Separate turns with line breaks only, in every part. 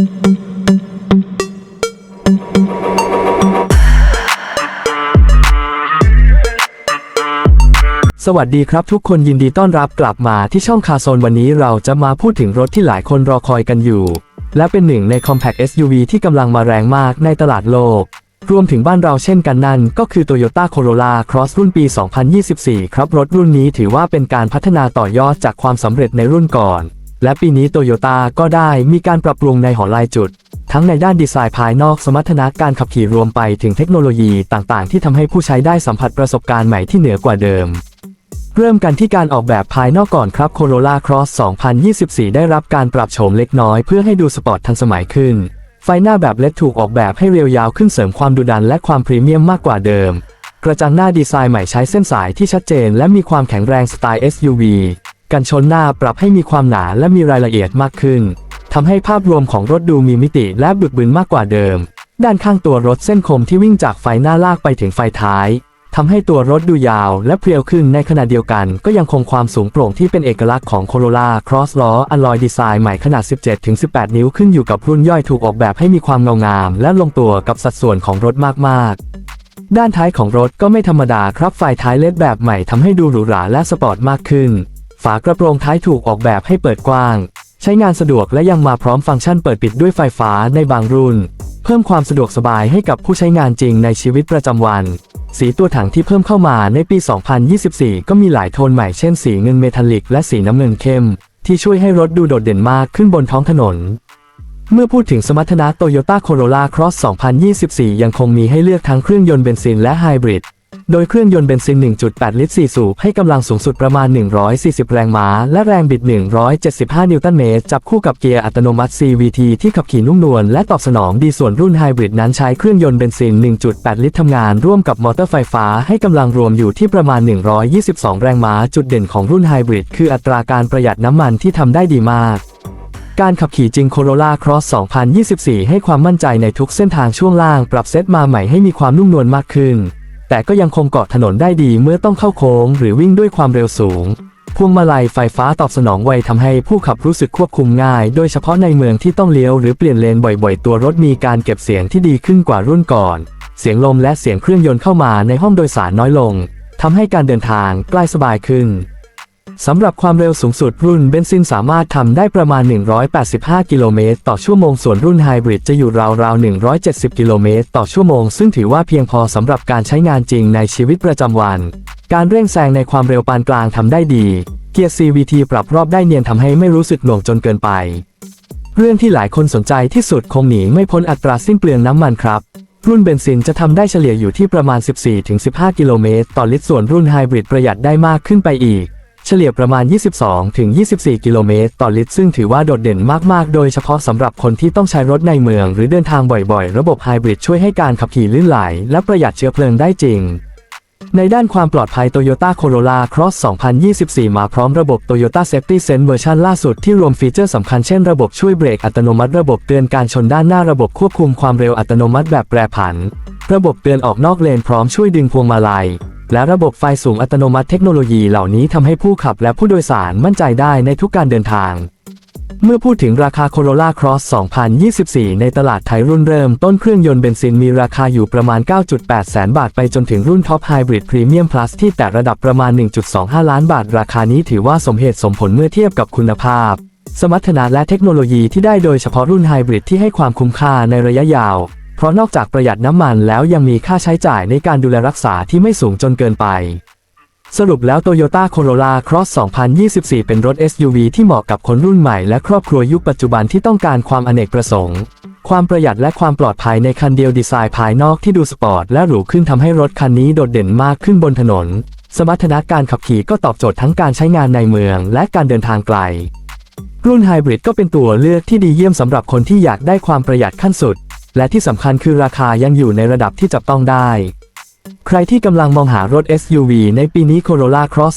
สวัสดีครับทุกคนยินดีต้อนรับกลับมาที่ช่องคาโซนวันนี้เราจะมาพูดถึงรถที่หลายคนรอคอยกันอยู่ และเป็นหนึ่งใน Compact SUV ที่กำลังมาแรงมากในตลาดโลก รวมถึงบ้านเราเช่นกันนั่น ก็คือ Toyota Corolla Cross รุ่นปี 2024 ครับรถรุ่นนี้ถือว่าเป็นการพัฒนาต่อยอดจากความสำเร็จในรุ่นก่อน และปีนี้ Toyota ก็ได้มีการปรับปรุงในหอลายจุด ทั้งในด้านดีไซน์ภายนอกสมรรถนะการขับขี่รวมไปถึงเทคโนโลยีต่างๆ ที่ทำให้ผู้ใช้ได้สัมผัสประสบการณ์ใหม่ที่เหนือกว่าเดิม เริ่มกันที่การออกแบบภายนอกก่อนครับ Corolla Cross 2024 ได้รับการปรับโฉมเล็กน้อยเพื่อให้ดูสปอร์ตทันสมัยขึ้น ไฟหน้าแบบเล็ดถูกออกแบบให้เรียวยาวขึ้นเสริมความดุดันและความพรีเมียมมากกว่าเดิม กระจังหน้าดีไซน์ใหม่ใช้เส้นสายที่ชัดเจน และมีความแข็งแรงสไตล์ SUV กันชนหน้าปรับให้มีความหนาและมีรายละเอียดมากขึ้นทำให้ภาพรวมของรถดูมีมิติและบึกบึนมากกว่าเดิม ด้านข้างตัวรถเส้นคมที่วิ่งจากไฟหน้าลากไปถึงไฟท้ายทำให้ตัวรถดูยาวและเพรียวขึ้นในขณะเดียวกัน ก็ยังคงความสูงโปร่งที่เป็นเอกลักษณ์ของ Corolla Cross ล้ออลลอยดีไซน์ใหม่ขนาด 17-18 นิ้วขึ้นอยู่กับรุ่นย่อยถูกออกแบบให้มีความเงางาม และลงตัวกับสัดส่วนของรถมากๆด้านท้ายของรถก็ไม่ธรรมดาครับ ไฟท้ายเลดแบบใหม่ทำให้ดูหรูหราและสปอร์ตมากขึ้น ฝากระโปรงท้ายถูกออกแบบให้เปิดกว้าง ใช้งานสะดวกและยังมาพร้อมฟังก์ชันเปิดปิดด้วยไฟฟ้าในบางรุ่น เพิ่มความสะดวกสบายให้กับผู้ใช้งานจริงในชีวิตประจำวัน สีตัวถังที่เพิ่มเข้ามาในปี 2024 ก็มีหลายโทนใหม่เช่นสีเงินเมทัลลิกและสีน้ำเงินเข้ม ที่ช่วยให้รถดูโดดเด่นมากขึ้นบนท้องถนนเมื่อพูดถึงสมรรถนะ Toyota Corolla Cross 2024 ยังคงมีให้เลือกทั้งเครื่องยนต์เบนซินและไฮบริด โดยเครื่องยนต์เบนซิน 1.8 ลิตร 4 สูบ ให้กำลังสูงสุดประมาณ 140 แรงม้า และแรงบิด 175 นิวตันเมตร จับคู่กับเกียร์อัตโนมัติ CVT ที่ขับขี่นุ่มนวลและตอบสนองดีส่วนรุ่นไฮบริดนั้นใช้เครื่องยนต์เบนซิน 1.8 ลิตรทำงานร่วมกับมอเตอร์ไฟฟ้า ให้กำลังรวมอยู่ที่ประมาณ 122 แรงม้า จุดเด่นของรุ่นไฮบริดคืออัตราการประหยัดน้ำมันที่ทำได้ดีมากการขับขี่จริง Corolla Cross 2024 ให้ความมั่นใจในทุกเส้นทางช่วงล่าง ปรับเซตมาใหม่ให้มีความนุ่มนวลมากขึ้น แต่ก็ยังคงเกาะถนนได้ดีเมื่อต้องเข้าโค้งหรือวิ่งด้วยความเร็วสูง พวงมาลัยไฟฟ้าตอบสนองไวทำให้ผู้ขับรู้สึกควบคุมง่าย โดยเฉพาะในเมืองที่ต้องเลี้ยวหรือเปลี่ยนเลนบ่อยๆ ตัวรถมีการเก็บเสียงที่ดีขึ้นกว่ารุ่นก่อน เสียงลมและเสียงเครื่องยนต์เข้ามาในห้องโดยสารน้อยลงทำให้การเดินทางใกล้สบายขึ้น สำหรับความเร็วสูงสุดรุ่นเบนซินสามารถทำได้ประมาณ 185 กิโลเมตรต่อชั่วโมง ส่วนรุ่นไฮบริดจะอยู่ราวๆ 170 กิโลเมตรต่อชั่วโมง ซึ่งถือว่าเพียงพอสำหรับการใช้งานจริงในชีวิตประจำวัน การเร่งแซงในความเร็วปานกลางทำได้ดี เกียร์ CVT ปรับรอบได้เนียนทำให้ไม่รู้สึกหน่วงจนเกินไป เรื่องที่หลายคนสนใจที่สุดคงหนีไม่พ้นอัตราสิ้นเปลืองน้ำมันครับรุ่นเบนซินจะทำได้เฉลี่ยอยู่ที่ประมาณ 14-15 กิโลเมตรต่อลิตร ส่วนรุ่นไฮบริดประหยัดได้มากขึ้นไปอีก ฉลี่ยประมาณ 22-24 กิโลเมตรต่อลิตรซึ่งถือว่าโดดเด่นมาก ๆ โดยเฉพาะสำหรับคนที่ต้องใช้รถในเมืองหรือเดินทางบ่อย ๆ ระบบไฮบริดช่วยให้การขับขี่ลื่นไหล และประหยัดเชื้อเพลิงได้จริง ในด้านความปลอดภัย Toyota Corolla Cross 2024 มาพร้อมระบบ Toyota Safety Sense เวอร์ชันล่าสุดที่รวมฟีเจอร์สำคัญเช่นระบบช่วยเบรกอัตโนมัติระบบเตือนการชนด้านหน้าระบบควบคุมความเร็วอัตโนมัติแบบแปรผัน ระบบเตือนออกนอกเลนพร้อมช่วยดึงพวงมาลัย และระบบไฟสูงอัตโนมัติเทคโนโลยีเหล่านี้ทำให้ผู้ขับและผู้โดยสารมั่นใจได้ในทุกการเดินทาง เมื่อพูดถึงราคา Corolla Cross 2024 ในตลาดไทยรุ่นเริ่มต้นเครื่องยนต์เบนซินมีราคาอยู่ประมาณ 9.8 แสนบาทไปจนถึงรุ่นท็อปไฮบริดพรีเมียมพลัสที่แตะระดับประมาณ 1.25 ล้านบาท ราคานี้ถือว่าสมเหตุสมผลเมื่อเทียบกับคุณภาพ สมรรถนะและเทคโนโลยีที่ได้โดยเฉพาะรุ่นไฮบริดที่ให้ความคุ้มค่าในระยะยาว เพราะนอกจากประหยัดน้ำมันแล้วยังมีค่าใช้จ่ายในการดูแลรักษาที่ไม่สูงจนเกินไป สรุปแล้ว Toyota Corolla Cross 2024 เป็นรถ SUV ที่เหมาะกับคนรุ่นใหม่และครอบครัวยุคปัจจุบันที่ต้องการความอเนกประสงค์ ความประหยัดและความปลอดภัยในคันเดียวดีไซน์ภายนอกที่ดูสปอร์ตและหรูขึ้นทำให้รถคันนี้โดดเด่นมากขึ้นบนถนน สมรรถนะการขับขี่ก็ตอบโจทย์ทั้งการใช้งานในเมือง และการเดินทางไกลรุ่นไฮบริดก็เป็นตัวเลือกที่ดีเยี่ยมสำหรับคนที่อยากได้ความประหยัดขั้นสุด และที่สำคัญคือราคายังอยู่ในระดับที่จับต้องได้ ใครที่กำลังมองหารถ SUV ในปีนี้ Corolla Cross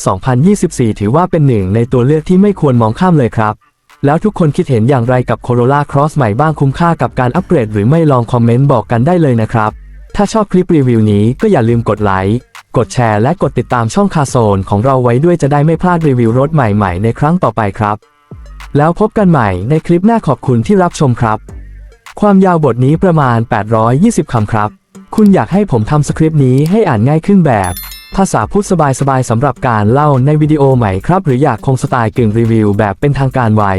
2024 ถือว่าเป็นหนึ่งในตัวเลือกที่ไม่ควรมองข้ามเลยครับ แล้วทุกคนคิดเห็นอย่างไรกับ Corolla Cross ใหม่บ้างคุ้มค่ากับการอัปเกรดหรือไม่ลองคอมเมนต์บอกกันได้เลยนะครับ ถ้าชอบคลิปรีวิวนี้ก็อย่าลืมกดไลค์กดแชร์และกดติดตามช่องคาโซนของเราไว้ด้วยจะได้ไม่พลาดรีวิวรถใหม่ๆ ในครั้งต่อไปครับ แล้วพบกันใหม่ในคลิปหน้าขอบคุณที่รับชมครับ ความยาวบทนี้ประมาณ 820 คำครับ คุณอยากให้ผมทำสคริปต์นี้ให้อ่านง่ายขึ้นแบบ ภาษาพูดสบายๆสำหรับการเล่าในวิดีโอใหม่ครับ หรืออยากคงสไตล์กึ่งรีวิวแบบเป็นทางการไว้